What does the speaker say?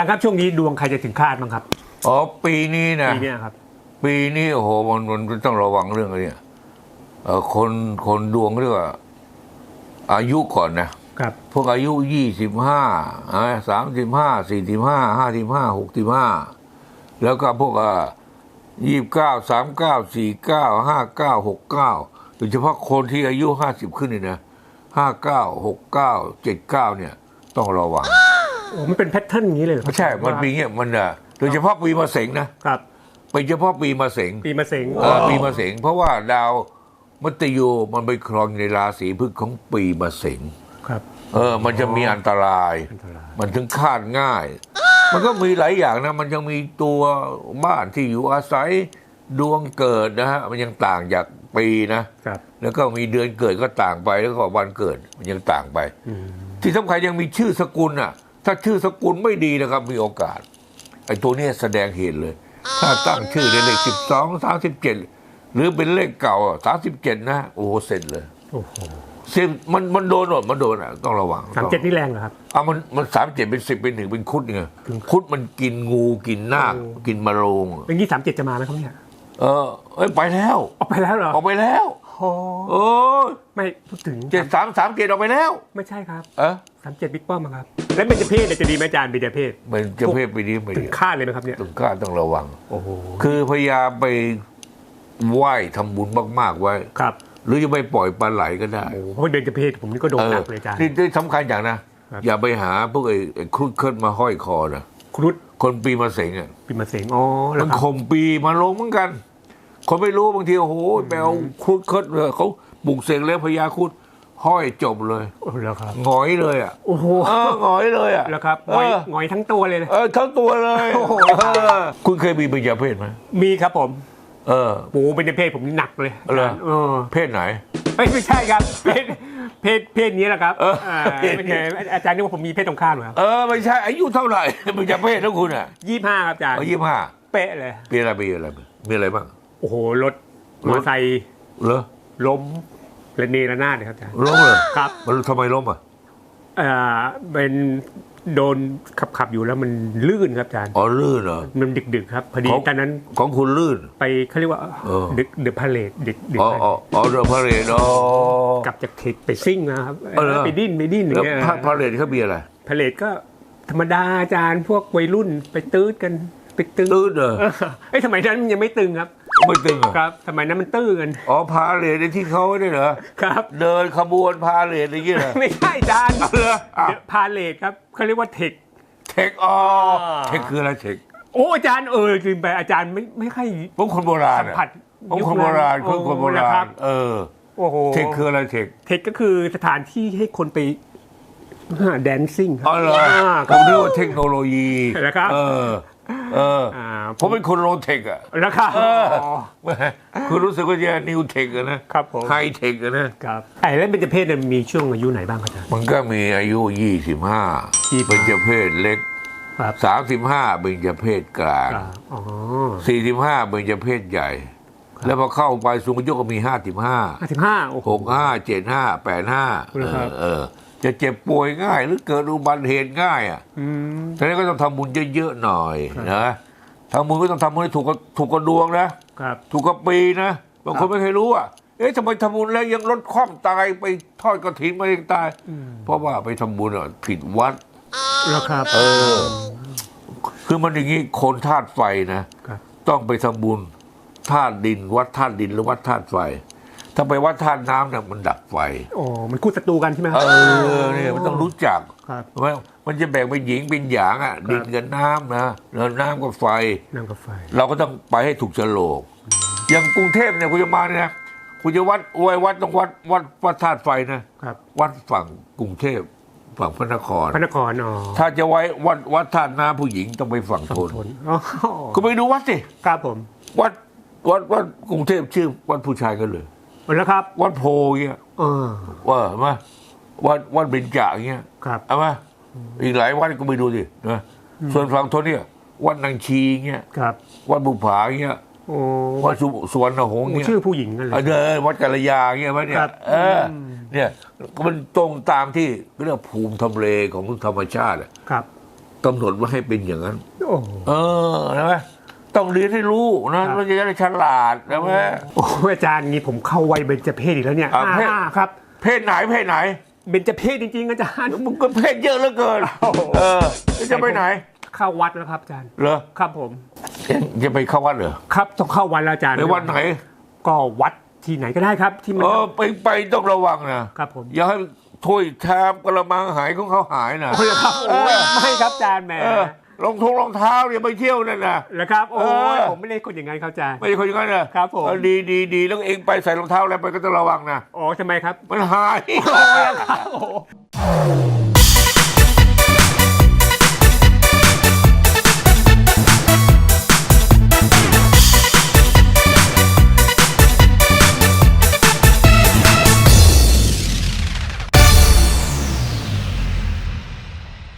อาจารย์ครับช่วงนี้ดวงใครจะถึงคาดบ้างครับอ๋อปีนี้นะปีเนี้ยครับ ปีนี้โอ้โหมันมันต้องระวังเรื่องอะไรเนี่ยเออคนคนดวงเรียกว่า อายุก่อนนะครับ พวกอายุยี่สิบห้าสามสิบห้าสี่สิบห้าห้าสิบห้าหกสิบห้าแล้วก็พวกยี่สิบเก้าสามเก้าสี่เก้าห้าเก้าหกเก้าโดยเฉพาะคนที่อายุห้าสิบขึ้นนี่นะห้าเก้าหกเก้าเจ็ดเก้าเนี่ย ต้องระวังโอ้ มันเป็นแพทเทิร์นอย่างนี้เลยเหรอครับไม่ใช่ มันมีเงี้ยมันอะโดยเฉพาะปีมะเสงนะครับ เป็นเฉพาะปีมะเสงปีมะเสงเออปีมะเสงเพราะว่าดาวมัตยูมันไปครองในราศีพฤกษ์ของปีมะเสงครับ เออ มันจะมีอันตราย อันตราย มันถึงคาดง่าย มันก็มีหลายอย่างนะ มันยังมีตัวบ้านที่อยู่อาศัยดวงเกิดนะฮะ มันยังต่างจากปีนะ ครับ แล้วก็มีเดือนเกิดก็ต่างไปแล้วก็วันเกิดมันยังต่างไปอืมที่สำคัญยังมีชื่อสกุลอะ ถ้าชื่อสกุลไม่ดีนะครับมีโอกาส ไอ้ตัวเนี้ยแสดงเหตุเลย ถ้าตั้งชื่อในเลขสิบสองสามสิบเจ็ดหรือเป็นเลขเก่าสามสิบเจ็ดนะ โอ้โหเสร็จเลยโอ้โหสิบมันมันโดนหมดมันโดนอะต้องระวังสามเจ็ดนี่แรงเหรอครับอะมันมันสามเจ็ดเป็นสิบเป็นหนึ่งเป็นคุดไงคุดมันกินงูกินนาคโอ้กินมะโรงอย่างนี้สามเจ็ดจะมาไหมครับเนี่ยเออเอ้ยไปแล้วออกไปแล้วเหรอออกไปแล้วโอ้โอ้ยไม่พูดถึงเจ็ดสามสามเจ็ดออกไปแล้ว ไม่ใช่ครับ เออ สามเจ็ดบิ๊กป้อมอะครับ แล้วเป็นจเพศเนี่ยจะดีไหมอาจารย์เป็นจเพศมันจะเพศไปนี้ไม่ถึดีงคาดเลยไหมครับเนี่ยต้องกล้าต้องระวัง โอ้โห คือพยายามไปไหว้ทำบุญมากๆไว้ ครับหรือจะไปปล่อยปลาไหลก็ได้โอ้โหเพราะว่าเดินจเพศผมนี่ก็โดนหนักเลยอาจารย์ นี่ที่สำคัญอย่างนะ ครับ อย่าไปหาพวกไอ้ไอ้ครุฑเคลื่อนมาห้อยคอนะครุฑคนปีมาเสงอะปีมะเสงอ๋อแล้วมันครับข่มปีมาลงเหมือนกัน คนไม่รู้บางทีโอ้โหไปเอาครุฑเคลื่อนเลยเขาปลุกเสกแล้วพญาครุฑ ห้อยจบเลยโอ้แล้วครับหงอยเลยอะโอ้โหเออหงอยเลยอะแล้วครับหเองอยอหงอยทั้งตัวเลยนะเออทั้งตัวเลยโอ้โหเออคุณเคยมีปัญญาเพศไหมมีครับผม เออโอ้โหเป็นจเพศผมนี่หนักเลยเหรอเออเพศไหนเอ้ยไม่ใช่ครับเพศเพศเพศนี้แหละครับเอออ่าเพศไม่ใช่อาจารย์นึกว่าผมมีเพศตรงข้ามเหรอครับเออไม่ใช่อายุเท่าไหร่ปัญญาเพศทั้งคุณอะยี่ห้าครับอาจารย์อายุห้าเป๊ะเลยมีอะไรมีอะไรมีอะไรบ้างโอ้โหรถมอเตอร์ไซค์เหรอล้ม ระเนระนาดเลยครับอาจารย์ล้มเลยครับมันทำไมล้มอะอ่าเป็นโดนขับขับอยู่แล้วมันลื่นครับอาจารย์อ๋อลื่นเหรอ มันดึกดึกๆครับพอดีของ ตอนนั้นของคุณลื่น ไปเขาเรียกว่าเออ ดึกเดือพาเลตดึกดึกอ๋ออ๋ออ๋อเรือพาเหรดอ๋อ กลับจากเทคไปซิ่งนะครับเออเหรอ ไปดิ้นไปดิ้นอแล้วย่างเงี้ยพาพาเหรดเขามีอะไร พาเลตก็ธรรมดาอาจารย์พวกวัยรุ่นไปตื้ดกันไปตื้ดตื้นเหรอ เออเอ้ยสมัยนั้นมันยังไม่ตึงครับ ไม่ตึงเหรอครับสมัยนั้นมันตื้อกันอ๋อพาเหรดในที่เขาเนี่ยเหรอครับ เดินขบวนพาเหรดอย่างเงี้ยเหรอไม่ใช่อาจารย์เอาเหรออะเดี๋ยวพาเลทครับเขาเรียกว่าเทคเทคอ๋ออ่าเทคคืออะไรเทคโอ้อาจารย์เออลืมไปอาจารย์ไม่ไม่ค่อยพวกคนโบราณสัมอะผัสพวกคนโบราณพวกคนโบโอ้ราคณเออโอ้โหเทคคืออะไรเทคเทคก็คือสถานที่ให้คนไปแดนซิ่งครัอ๋อเหรอาผมเรียกว่าเทคโนโลยีเหรอครับเออ เอออ่าผมเป็นคนโลเทคอะแล้วครับเออแหมคุณรู้สึกว่าจะนิวเทคอะนะครับผม ไฮเทคอะนะครับไอ้แล้วเป็นจเพศเนี่ยมีช่วงอายุไหนบ้างครับอาจารย์ มันก็มีอายุยี่สิบห้า25 เป็นจะเพศเล็ก ครับสามสิบห้าเป็นจะเพศกลางครับอ๋อสี่สิบห้าเป็นจะเพศใหญ่ แล้วพอเข้าไปสูงอายุก็มีห้าสิบห้าห้าสิบห้าโอ้โหหกห้าเจ็ดห้าแปดห้าเหรอครับ เออ จะเจ็บป่วยง่าย หรือเกิดอุบัติเหตุง่ายอะอืมฉะนั้นก็ต้องทำบุญเยอะๆหน่อยนะทำบุญก็ต้องทำบุญให้ถูกกับถูกกับดวงนะครับถูกกับปีนะบางคนไม่เคยรู้อะเอ๊ะทำไมทำบุญแล้วยังลดความตายไปทอดกระถินมาเองตาย เพราะว่าไปทำบุญอะผิดวัดแล้วครับ เออ คือมันอย่างนี้คนธาตุไฟนะครับต้องไปทำบุญธาตุดินวัดธาตุดินหรือวัดธาตุไฟ ถ้าไปวัดธาตุน้ำเนี่ยมันดับไฟอ๋อมันคู่ศัตรูกันใช่ไหมคเอรับ อเนี่ยมันต้องรู้จักครับใช่ไหมมันจะแบ่งเป็นหญิงเป็นหยางอะดินกับน้ำนะแล้วน้ำกับไฟ นั่งกับไฟ เราก็ต้องไปให้ถูกโฉลก อย่างกรุงเทพเนี่ยคุณจะมาเนี่ยนะคุณจะวัดอวยวัดต้องวัดวัดวัดธาตุไฟนะครับ วัดฝั่งกรุงเทพฝั่งพระนคร พระนครอ๋อถ้าจะไว้วัดวัดธาตุน้ำผู้หญิงต้องไปฝั่งทนทนอ๋อก็ไปดูวัดสิ ครับผม วัดวัดวัดกรุงเทพชื่อวัดผู้ชายกันเลย แล้วครับ วัดโพเงี้ยเออว่าเห็นไหมวัดวัดเบญจาเงี้ยครับเอาไหมอีกหลายวัดก็ไปดูสินะส่วนฝั่งทนเนี่ยวัดนางชีเงี้ยครับ วัดบุผาเงี้ยโอ้วัดสุสวนหงส์โอ้เงี้ยชื่อผู้หญิงนั่นเลเออยเดินวัดกัลยาเงี้ยไหมเนี่ครัยบเอออมเนี่ยมันตรงตามที่เรียกว่าภูมิทำเลของธรรมชาติอะครับกำหนดว่าให้เป็นอย่างนั้นโอ้โหเออใช่ไหม ต้องเรียนให้รู้นะครับเราจะได้ฉลาดใช่ไหมโอ้โหอาจารย์งี้ผมเข้าวัยเบญจเพศอีกแล้วเนี่ยอ่าเพศอ่าครับ เพศไหนเพศไหนเบญจเพศจริงๆอาจารย์มึงก็เพศเยอะเหลือเกินโอ้โหเออจะไปไหนเข้าวัดแล้วครับอาจารย์เหรอครับผมจะไปเข้าวัดเหรอครับต้องเข้าวัดแล้วอาจารย์ในวันไหน ก็วัดที่ไหนก็ได้ครับ ที่มันเออไปไปต้องระวังนะครับผมอย่าให้ถ้วยชามกระมังหายของเขาหายนะโอ้ยครับโอ้ยไม่ครับอาจารย์แหมเออ รองทงรองเท้าเนี่ยไปเที่ยวนั่นนะ แล้วครับ โอ้เอยอ ผมไม่ได้คนอย่างนั้นครับอาจารย์ ไม่ใช่คนอย่างนั้นนะครับผม เออดีดีดีแล้วเองไปใส่รองเท้าอะไรไปก็ต้องระวังนะ อ๋อทำไมครับ มันหาย โอ้ยครับโอ้